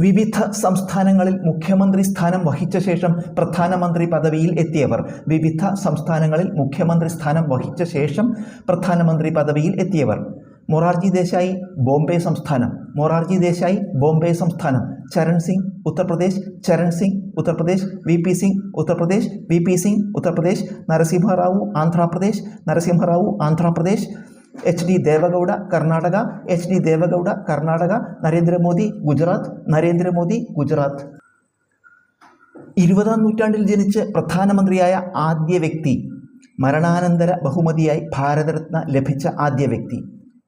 വിവിധ സംസ്ഥാനങ്ങളിൽ മുഖ്യമന്ത്രി സ്ഥാനം വഹിച്ച ശേഷം പ്രധാനമന്ത്രി പദവിയിൽ എത്തിയവർ. വിവിധ സംസ്ഥാനങ്ങളിൽ മുഖ്യമന്ത്രി സ്ഥാനം വഹിച്ച ശേഷം പ്രധാനമന്ത്രി പദവിയിൽ എത്തിയവർ. മൊറാർജി ദേശായി ബോംബെ സംസ്ഥാനം. മൊറാർജി ദേശായി ബോംബെ സംസ്ഥാനം. Charan Singh Uttar Pradesh. Charan Singh Uttar Pradesh. V P Singh Uttar Pradesh. V P Singh Uttar Pradesh. Narasimha Rao Andhra Pradesh. Narasimha Rao Andhra Pradesh. H D Deve Gowda Karnataka. H D Deve Gowda Karnataka. Narendra Modi Gujarat. Narendra Modi Gujarat. ഇരുപതാം നൂറ്റാണ്ടിൽ ജനിച്ച് പ്രധാനമന്ത്രിയായ ആദ്യ വ്യക്തി മരണാനന്തര ബഹുമതിയായി ഭാരതരത്ന ലഭിച്ച ആദ്യ വ്യക്തി.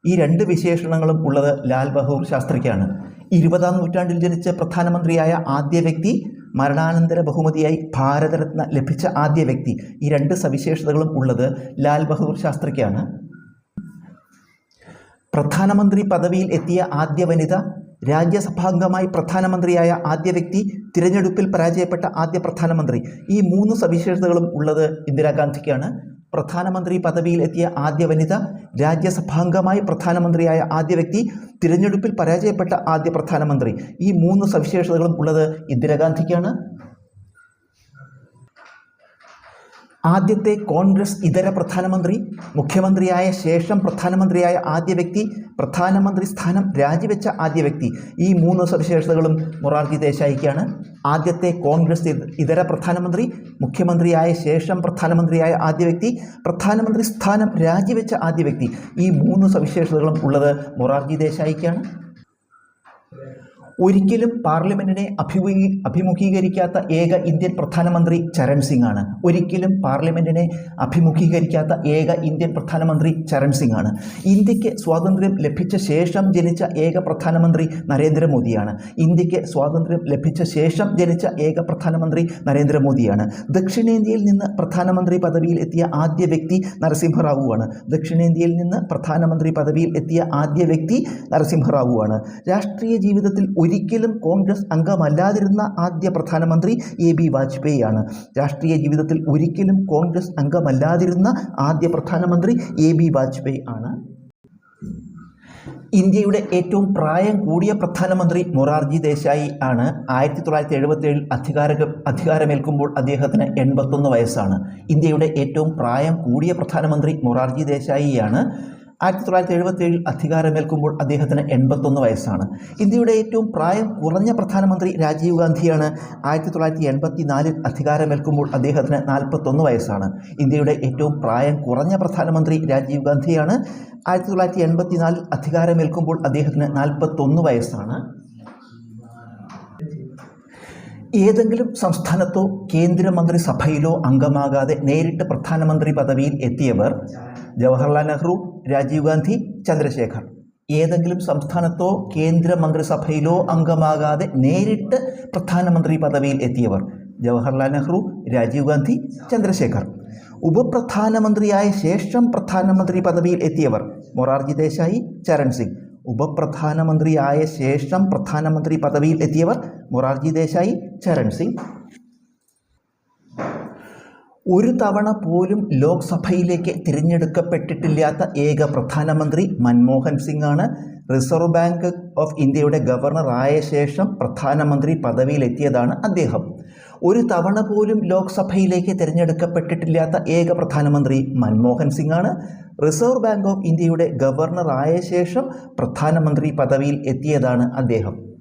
ഈ രണ്ട് വിശേഷണങ്ങളും ഉള്ളത് ലാൽ ബഹദൂർ ശാസ്ത്രിക്കാണ്. ഇരുപതാം നൂറ്റാണ്ടിൽ ജനിച്ച പ്രധാനമന്ത്രിയായ ആദ്യ വ്യക്തി മരണാനന്തര ബഹുമതിയായി ഭാരതരത്ന ലഭിച്ച ആദ്യ വ്യക്തി. ഈ രണ്ട് സവിശേഷതകളും ഉള്ളത് ലാൽ ബഹദൂർ ശാസ്ത്രിക്കാണ്. പ്രധാനമന്ത്രി പദവിയിൽ എത്തിയ ആദ്യ വനിത രാജ്യസഭാംഗമായി പ്രധാനമന്ത്രിയായ ആദ്യ വ്യക്തി തിരഞ്ഞെടുപ്പിൽ പരാജയപ്പെട്ട ആദ്യ പ്രധാനമന്ത്രി. ഈ മൂന്ന് സവിശേഷതകളും ഉള്ളത് ഇന്ദിരാഗാന്ധിക്കാണ്. പ്രധാനമന്ത്രി പദവിയിൽ എത്തിയ ആദ്യ വനിത രാജ്യസഭാംഗമായി പ്രധാനമന്ത്രിയായ ആദ്യ വ്യക്തി തിരഞ്ഞെടുപ്പിൽ പരാജയപ്പെട്ട ആദ്യ പ്രധാനമന്ത്രി. ഈ മൂന്ന് സവിശേഷതകളും ഉള്ളത് ഇന്ദിരാഗാന്ധിക്കാണ്. ആദ്യത്തെ കോൺഗ്രസ് ഇതര പ്രധാനമന്ത്രി മുഖ്യമന്ത്രിയായ ശേഷം പ്രധാനമന്ത്രിയായ ആദ്യ വ്യക്തി പ്രധാനമന്ത്രി സ്ഥാനം രാജിവെച്ച ആദ്യ വ്യക്തി. ഈ മൂന്ന് സവിശേഷതകളും മൊറാർജി ദേശായിക്കാണ്. ആദ്യത്തെ കോൺഗ്രസ് ഇത- ഇതര പ്രധാനമന്ത്രി മുഖ്യമന്ത്രിയായ ശേഷം പ്രധാനമന്ത്രിയായ ആദ്യ വ്യക്തി പ്രധാനമന്ത്രി സ്ഥാനം രാജിവെച്ച ആദ്യ വ്യക്തി. ഈ മൂന്ന് സവിശേഷതകളും ഉള്ളത് മൊറാർജി ദേശായിക്കാണ്. ഒരിക്കലും പാർലമെന്റിനെ അഭിമുഖീ അഭിമുഖീകരിക്കാത്ത ഏക ഇന്ത്യൻ പ്രധാനമന്ത്രി ചരൺ സിംഗ് ആണ്. ഒരിക്കലും പാർലമെന്റിനെ അഭിമുഖീകരിക്കാത്ത ഏക ഇന്ത്യൻ പ്രധാനമന്ത്രി ചരൺ സിംഗ് ആണ്. ഇന്ത്യയ്ക്ക് സ്വാതന്ത്ര്യം ലഭിച്ച ശേഷം ജനിച്ച ഏക പ്രധാനമന്ത്രി നരേന്ദ്രമോദിയാണ്. ഇന്ത്യയ്ക്ക് സ്വാതന്ത്ര്യം ലഭിച്ച ശേഷം ജനിച്ച ഏക പ്രധാനമന്ത്രി നരേന്ദ്രമോദിയാണ്. ദക്ഷിണേന്ത്യയിൽ നിന്ന് പ്രധാനമന്ത്രി പദവിയിൽ എത്തിയ ആദ്യ വ്യക്തി നരസിംഹറാവുവാണ് ദക്ഷിണേന്ത്യയിൽ നിന്ന് പ്രധാനമന്ത്രി പദവിയിൽ എത്തിയ ആദ്യ വ്യക്തി നരസിംഹറാവുവാണ് രാഷ്ട്രീയ ജീവിതത്തിൽ ഒരിക്കലും കോൺഗ്രസ് അംഗമല്ലാതിരുന്ന ആദ്യ പ്രധാനമന്ത്രി എ ബി വാജ്പേയി ആണ് രാഷ്ട്രീയ ജീവിതത്തിൽ ഒരിക്കലും കോൺഗ്രസ് അംഗമല്ലാതിരുന്ന ആദ്യ പ്രധാനമന്ത്രി എ ബി വാജ്പേയി ആണ്. ഇന്ത്യയുടെ ഏറ്റവും പ്രായം കൂടിയ പ്രധാനമന്ത്രി മൊറാർജി ദേശായി ആണ്. ആയിരത്തി തൊള്ളായിരത്തി എഴുപത്തി ഏഴിൽ അധികാര അധികാരമേൽക്കുമ്പോൾ അദ്ദേഹത്തിന് എൺപത്തൊന്ന് വയസ്സാണ്. ഇന്ത്യയുടെ ഏറ്റവും പ്രായം കൂടിയ പ്രധാനമന്ത്രി മൊറാർജി ദേശായിയാണ്. ആയിരത്തി തൊള്ളായിരത്തി എഴുപത്തി ഏഴിൽ അധികാരമേൽക്കുമ്പോൾ അദ്ദേഹത്തിന് എൺപത്തൊന്ന് വയസ്സാണ്. ഇന്ത്യയുടെ ഏറ്റവും പ്രായം കുറഞ്ഞ പ്രധാനമന്ത്രി രാജീവ് ഗാന്ധിയാണ് ആയിരത്തി തൊള്ളായിരത്തി എൺപത്തി നാലിൽ അധികാരമേൽക്കുമ്പോൾ അദ്ദേഹത്തിന് നാൽപ്പത്തൊന്ന് വയസ്സാണ്. ഇന്ത്യയുടെ ഏറ്റവും പ്രായം കുറഞ്ഞ പ്രധാനമന്ത്രി രാജീവ് ഗാന്ധിയാണ് ആയിരത്തി തൊള്ളായിരത്തി എൺപത്തി നാലിൽ അധികാരമേൽക്കുമ്പോൾ അദ്ദേഹത്തിന് നാൽപ്പത്തൊന്ന് വയസ്സാണ്. ഏതെങ്കിലും സംസ്ഥാനത്തോ കേന്ദ്രമന്ത്രിസഭയിലോ അംഗമാകാതെ നേരിട്ട് പ്രധാനമന്ത്രി പദവിയിൽ എത്തിയവർ ജവഹർലാൽ നെഹ്റു രാജീവ് ഗാന്ധി ചന്ദ്രശേഖർ. ഏതെങ്കിലും സംസ്ഥാനത്തോ കേന്ദ്രമന്ത്രിസഭയിലോ അംഗമാകാതെ നേരിട്ട് പ്രധാനമന്ത്രി പദവിയിൽ എത്തിയവർ ജവഹർലാൽ നെഹ്റു രാജീവ് ഗാന്ധി ചന്ദ്രശേഖർ. ഉപപ്രധാനമന്ത്രിയായ ശേഷം പ്രധാനമന്ത്രി പദവിയിൽ എത്തിയവർ മൊറാർജി ദേശായി ചരൺ സിംഗ്. ഉപപ്രധാനമന്ത്രിയായ ശേഷം പ്രധാനമന്ത്രി പദവിയിൽ എത്തിയവർ മൊറാർജി ദേശായി ചരൺ സിംഗ്. ഒരു തവണ പോലും ലോക്സഭയിലേക്ക് തിരഞ്ഞെടുക്കപ്പെട്ടിട്ടില്ലാത്ത ഏക പ്രധാനമന്ത്രി മൻമോഹൻ സിംഗ് ആണ് റിസർവ് ബാങ്ക് ഓഫ് ഇന്ത്യയുടെ ഗവർണർ ആയ ശേഷം പ്രധാനമന്ത്രി പദവിയിലെത്തിയതാണ് അദ്ദേഹം. ഒരു തവണ പോലും ലോക്സഭയിലേക്ക് തിരഞ്ഞെടുക്കപ്പെട്ടിട്ടില്ലാത്ത ഏക പ്രധാനമന്ത്രി മൻമോഹൻ സിംഗ് ആണ് റിസർവ് ബാങ്ക് ഓഫ് ഇന്ത്യയുടെ ഗവർണർ ആയ ശേഷം പ്രധാനമന്ത്രി പദവിയിൽ എത്തിയതാണ് അദ്ദേഹം.